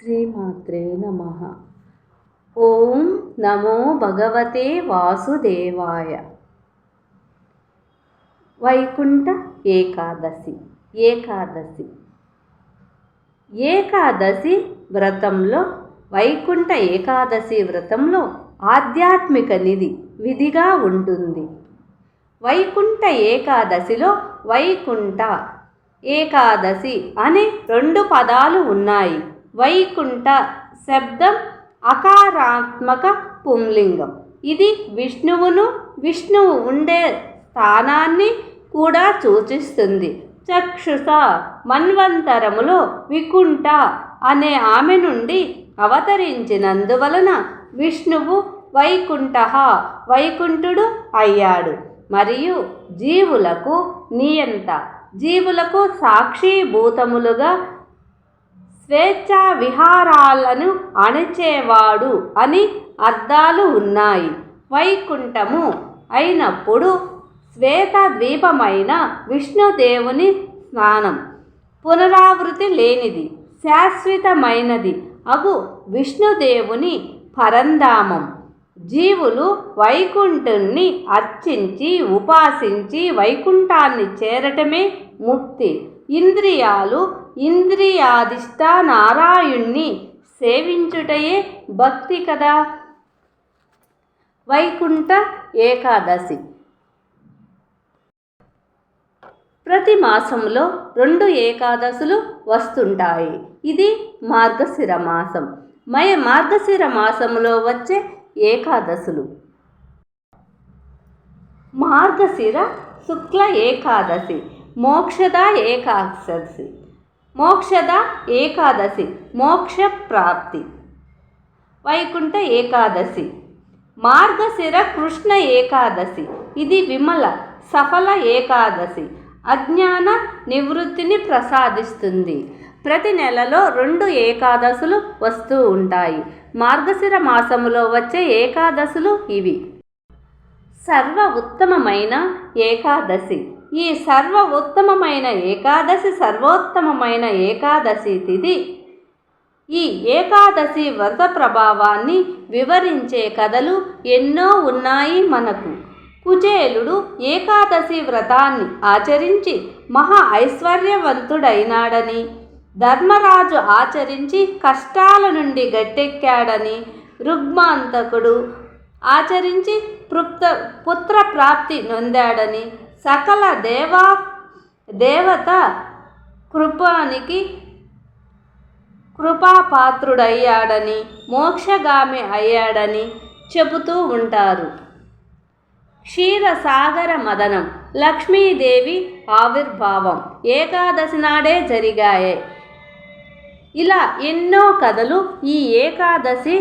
శ్రీమాత్రే నమ. ఓం నమో భగవతే వాసుదేవాయ. వైకుంఠ ఏకాదశి ఏకాదశి. ఏకాదశి వ్రతంలో వైకుంఠ ఏకాదశి వ్రతంలో ఆధ్యాత్మిక నిధి విధిగా ఉంటుంది. వైకుంఠ ఏకాదశిలో వైకుంఠ ఏకాదశి అనే రెండు పదాలు ఉన్నాయి. వైకుంఠ శబ్దం అకారాత్మక పుంలింగం. ఇది విష్ణువును విష్ణువు ఉండే స్థానాన్ని కూడా సూచిస్తుంది. చక్షుష మన్వంతరములో వికుంఠ అనే ఆమె నుండి అవతరించినందువలన విష్ణువు వైకుంఠ వైకుంఠుడు అయ్యాడు. మరియు జీవులకు నియంత జీవులకు సాక్షిభూతములుగా స్వేచ్ఛా విహారాలను అణిచేవాడు అని అర్థాలు ఉన్నాయి. వైకుంఠము అయినప్పుడు శ్వేత ద్వీపమైన విష్ణుదేవుని స్నానం. పునరావృతి లేనిది శాశ్వతమైనది. అగు విష్ణుదేవుని పరంధామం. జీవులు వైకుంఠుణ్ణి అర్చించి ఉపాసించి వైకుంఠాన్ని చేరటమే ముక్తి. ఇంద్రియాలు ఇంద్రియాధిష్ట నారాయణ్ణి సేవించుటయే భక్తి కదా. వైకుంఠ ఏకాదశి. ప్రతి మాసంలో రెండు ఏకాదశులు వస్తుంటాయి. ఇది మార్గశిర మాసం. మయ మార్గశిర మాసంలో వచ్చే ఏకాదశులు. మార్గశిర శుక్ల ఏకాదశి. మోక్షద ఏకాదశి. మోక్షద ఏకాదశి మోక్ష ప్రాప్తి వైకుంఠ ఏకాదశి. మార్గశిర కృష్ణ ఏకాదశి. ఇది విమల సఫల ఏకాదశి. అజ్ఞాన నివృత్తిని ప్రసాదిస్తుంది. ప్రతి నెలలో రెండు ఏకాదశులు వస్తూ ఉంటాయి. మార్గశిర మాసములో వచ్చే ఏకాదశులు ఇవి. సర్వ ఉత్తమమైన ఏకాదశి. ఈ సర్వ ఉత్తమమైన ఏకాదశి సర్వోత్తమమైన ఏకాదశి తిథి. ఈ ఏకాదశి వ్రత ప్రభావాన్ని వివరించే కథలు ఎన్నో ఉన్నాయి మనకు. కుచేలుడు ఏకాదశి వ్రతాన్ని ఆచరించి మహా ఐశ్వర్యవంతుడైనాడని ధర్మరాజు ఆచరించి కష్టాల నుండి గట్టెక్కాడని రుగ్మాంతకుడు ఆచరించి పృప్త పుత్ర ప్రాప్తి నొందాడని సకల దేవా దేవత కృపానికి కృపాపాత్రుడయ్యాడని మోక్షగామి అయ్యాడని చెబుతూ ఉంటారు. క్షీరసాగర మదనం లక్ష్మీదేవి ఆవిర్భావం ఏకాదశి నాడే జరిగాయి. ఇలా ఎన్నో కథలు ఈ ఏకాదశి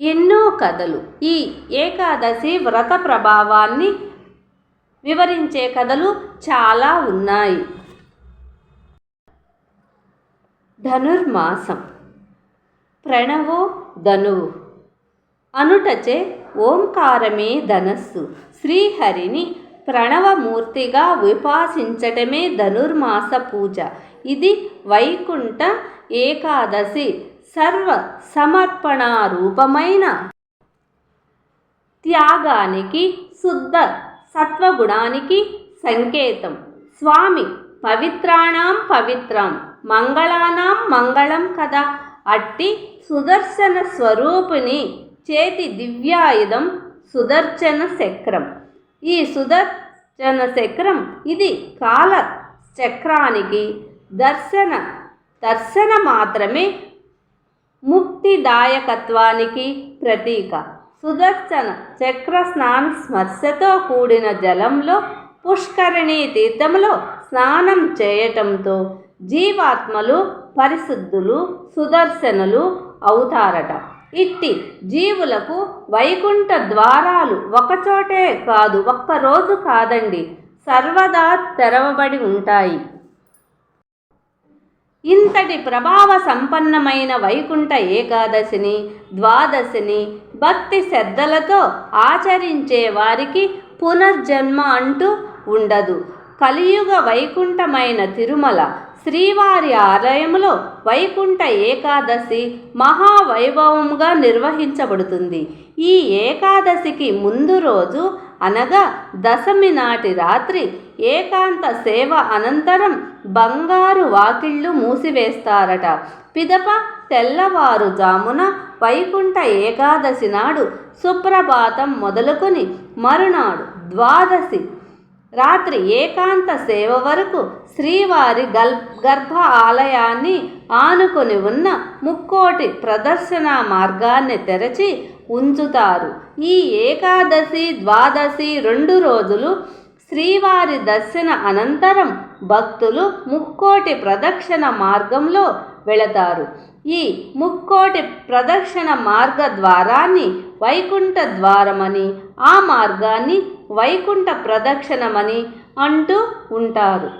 ఎన్నో కథలు. ఈ ఏకాదశి వ్రత ప్రభావాన్ని వివరించే కథలు చాలా ఉన్నాయి. ధనుర్మాసం. ప్రణవో ధనువు. అనుటచే ఓంకారమే ధనస్సు. శ్రీహరిని ప్రణవమూర్తిగా ఉపాసించటమే ధనుర్మాస పూజ. ఇది వైకుంఠ ఏకాదశి సర్వ సమర్పణ రూపమైన త్యాగానికి శుద్ధ సత్వగుణానికి సంకేతం. స్వామి పవిత్రాణం పవిత్రం మంగళానాం మంగళం కదా. అట్టి సుదర్శన స్వరూపిణి చేతి దివ్యాయుధం సుదర్శన చక్రం. ఈ సుదర్శన చక్రం ఇది కాల చక్రానికి దర్శన దర్శన మాత్రమే ముక్తిదాయకత్వానికి ప్రతీక. సుదర్శన చక్ర స్నాన స్మర్శతో కూడిన జలంలో పుష్కరిణీ తీర్థంలో స్నానం చేయటంతో జీవాత్మలు పరిశుద్ధులు సుదర్శనులు అవుతారట. ఇట్టి జీవులకు వైకుంఠ ద్వారాలు ఒకచోటే కాదు ఒక్కరోజు కాదండి సర్వదా తెరవబడి ఉంటాయి. ఇంతటి ప్రభావ సంపన్నమైన వైకుంఠ ఏకాదశిని ద్వాదశిని భక్తి శ్రద్ధలతో ఆచరించే వారికి పునర్జన్మ అంటూ ఉండదు. కలియుగ వైకుంఠమైన తిరుమల శ్రీవారి ఆలయంలో వైకుంఠ ఏకాదశి మహావైభవంగా నిర్వహించబడుతుంది. ఈ ఏకాదశికి ముందు రోజు అనగా దశమి నాటి రాత్రి ఏకాంత సేవ అనంతరం బంగారు వాకిళ్ళు మూసివేస్తారట. పిదప తెల్లవారుజామున వైకుంఠ ఏకాదశి నాడు సుప్రభాతం మొదలుకొని మరునాడు ద్వాదశి రాత్రి ఏకాంత సేవ వరకు శ్రీవారి గల్ గర్భ ఆలయాన్ని ఆనుకొని ఉన్న ముక్కోటి ప్రదర్శన మార్గాన్ని తెరచి ఉంచుతారు. ఈ ఏకాదశి ద్వాదశి రెండు రోజులు శ్రీవారి దర్శన అనంతరం భక్తులు ముక్కోటి ప్రదక్షిణ మార్గంలో వెళతారు. ఈ ముక్కోటి ప్రదక్షిణ మార్గ ద్వారాన్ని వైకుంఠ ద్వారమని ఆ మార్గాన్ని వైకుంఠ ప్రదక్షిణమని అంటూ ఉంటారు.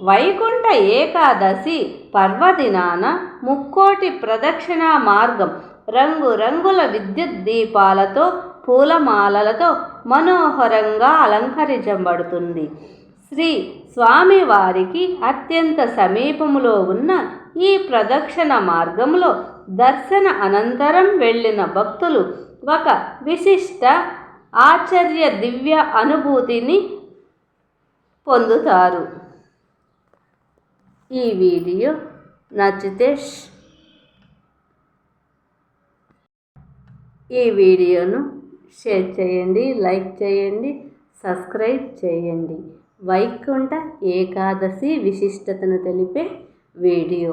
వైకుంఠ ఏకాదశి పర్వదినాన ముక్కోటి ప్రదక్షిణ మార్గం రంగురంగుల విద్యుత్ దీపాలతో పూలమాలలతో మనోహరంగా అలంకరించబడుతుంది. శ్రీ స్వామివారికి అత్యంత సమీపములో ఉన్న ఈ ప్రదక్షిణ మార్గంలో దర్శన అనంతరం వెళ్ళిన భక్తులు ఒక విశిష్ట ఆశ్చర్య దివ్య అనుభూతిని పొందుతారు. ఈ వీడియో నచ్చితే ఈ వీడియోను షేర్ చేయండి లైక్ చేయండి సబ్స్క్రైబ్ చేయండి. వైకుంఠ ఏకాదశి విశిష్టతను తెలిపే వీడియో.